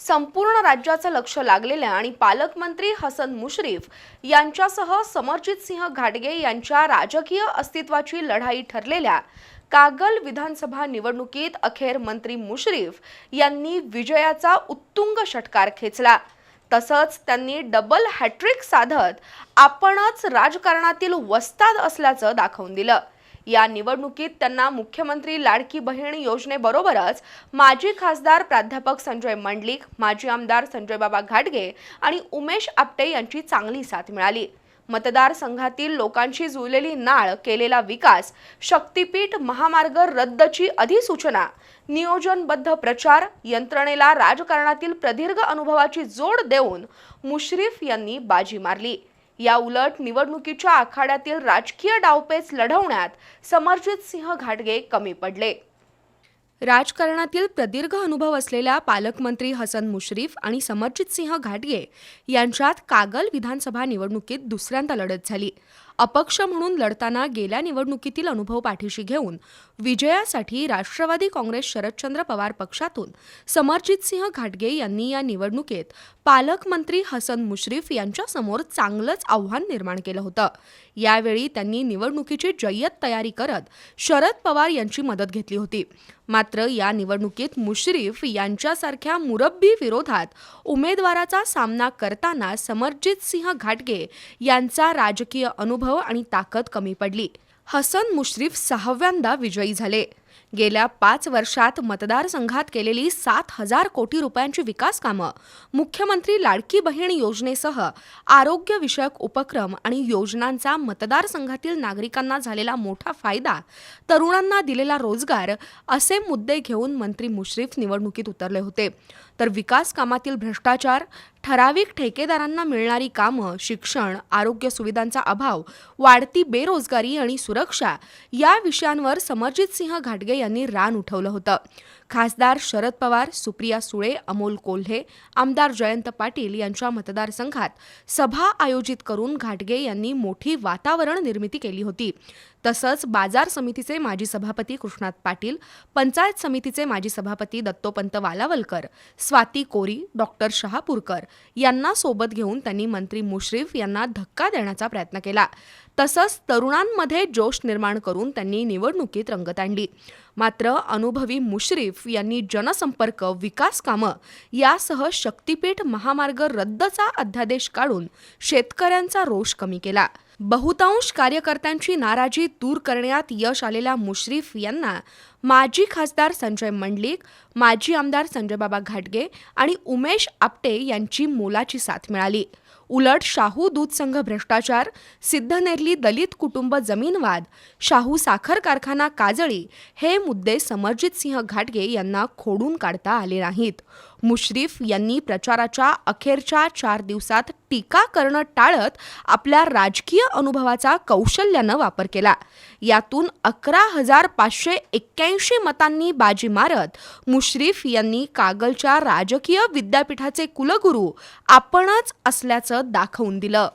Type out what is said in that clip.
संपूर्ण राज्याचं लक्ष लागलेल्या आणि पालकमंत्री हसन मुश्रीफ यांच्यासह समरजित सिंह घाटगे यांच्या राजकीय अस्तित्वाची लढाई ठरलेल्या कागल विधानसभा निवडणुकीत अखेर मंत्री मुश्रीफ यांनी विजयाचा उत्तुंग षटकार खेचला. तसंच त्यांनी डबल हॅट्रिक साधत आपणच राजकारणातील वस्ताद असल्याचं दाखवून दिलं. या निवडणुकीत त्यांना मुख्यमंत्री लाडकी बहीण योजनेबरोबरच माजी खासदार प्राध्यापक संजय मंडलिक माजी आमदार संजयबाबा घाटगे आणि उमेश आपटे यांची चांगली साथ मिळाली. मतदारसंघातील लोकांशी जुळलेली नाळ केलेला विकास शक्तीपीठ महामार्ग रद्दची अधिसूचना नियोजनबद्ध प्रचार यंत्रणेला राजकारणातील प्रदीर्घ अनुभवाची जोड देऊन मुश्रीफ यांनी बाजी मारली. या उलट निवडणुकीच्या आखाड्यातील राजकीय डावपेच लढवण्यात समरजित सिंह घाटगे कमी पडले. राजकारणातील प्रदीर्घ अनुभव असलेल्या पालकमंत्री हसन मुश्रीफ आणि समरजित सिंह घाटगे यांच्यात कागल विधानसभा निवडणुकीत दुसऱ्यांदा लढत झाली. अपक्ष म्हणून लढताना गेल्या निवडणुकीतील अनुभव पाठीशी घेऊन विजयासाठी राष्ट्रवादी काँग्रेस शरदचंद्र पवार पक्षातून समरजित सिंह घाटगे यांनी या निवडणुकीत पालकमंत्री हसन मुश्रीफ यांच्यासमोर चांगलंच आव्हान निर्माण केलं होतं. यावेळी त्यांनी निवडणुकीची जय्यत तयारी करत शरद पवार यांची मदत घेतली होती. मात्र या निवडणुकीत मुश्रीफ यांच्यासारख्या मुरब्बी विरोधात उमेदवाराचा सामना करताना समरजित सिंह घाटगे यांचा राजकीय अनुभव आणि ताकद कमी पडली. हसन मुश्रीफ सहाव्यांदा विजयी झाले. गेल्या पाच वर्षात मतदारसंघात केलेली सात हजार कोटी रुपयांची विकास कामं मुख्यमंत्री लाडकी बहीण योजनेसह आरोग्यविषयक उपक्रम आणि योजनांचा मतदारसंघातील नागरिकांना झालेला मोठा फायदा तरुणांना दिलेला रोजगार असे मुद्दे घेऊन मंत्री मुश्रीफ निवडणुकीत उतरले होते. तर विकास कामातील भ्रष्टाचार ठराविक ठेकेदारांना मिळणारी कामं शिक्षण आरोग्य सुविधांचा अभाव वाढती बेरोजगारी आणि सुरक्षा या विषयांवर समरजित सिंह घाटगे यांनी रान उठवलं होतं. खासदार शरद पवार सुप्रिया सुळे अमोल कोल्हे आमदार जयंत पाटील यांच्या मतदारसंघात सभा आयोजित करून घाटगे यांनी मोठी वातावरण निर्मिती केली होती. तसंच बाजार समितीचे माजी सभापती कृष्णात पाटील पंचायत समितीचे माजी सभापती दत्तोपंत वालावलकर स्वाती कोरी डॉक्टर शहापूरकर यांना सोबत घेऊन त्यांनी मंत्री मुश्रीफ यांना धक्का देण्याचा प्रयत्न केला. तसंच तरुणांमध्ये जोश निर्माण करून त्यांनी निवडणुकीत रंगत आणली. मात्र अनुभवी मुश्रीफ यांनी जनसंपर्क विकास कामं यासह शक्तीपीठ महामार्ग रद्दचा अध्यादेश काढून शेतकऱ्यांचा रोष कमी केला. बहुतांश कार्यकर्त्यांची नाराजी दूर करण्यात यश आलेल्या मुश्रीफ यांना माजी खासदार संजय मंडलिक माजी आमदार संजयबाबा घाटगे आणि उमेश आपटे यांची मोलाची साथ मिळाली. उलट शाहू दूध संघ भ्रष्टाचार सिद्धनेरली दलित कुटुंब जमीनवाद शाहू साखर कारखाना काजळी हे मुद्दे समरजित सिंह घाटगे यांना खोडून काढता आले नाहीत. मुश्रीफ यांनी प्रचाराच्या अखेरच्या चार दिवसात टीका करणं टाळत आपल्या राजकीय अनुभवाचा कौशल्यानं वापर केला. यातून अकरा हजार पाचशे एक्क्याऐंशी मतांनी बाजी मारत मुश्रीफ यांनी कागलच्या राजकीय विद्यापीठाचे कुलगुरू आपणच असल्याचं दाखवून दिलं.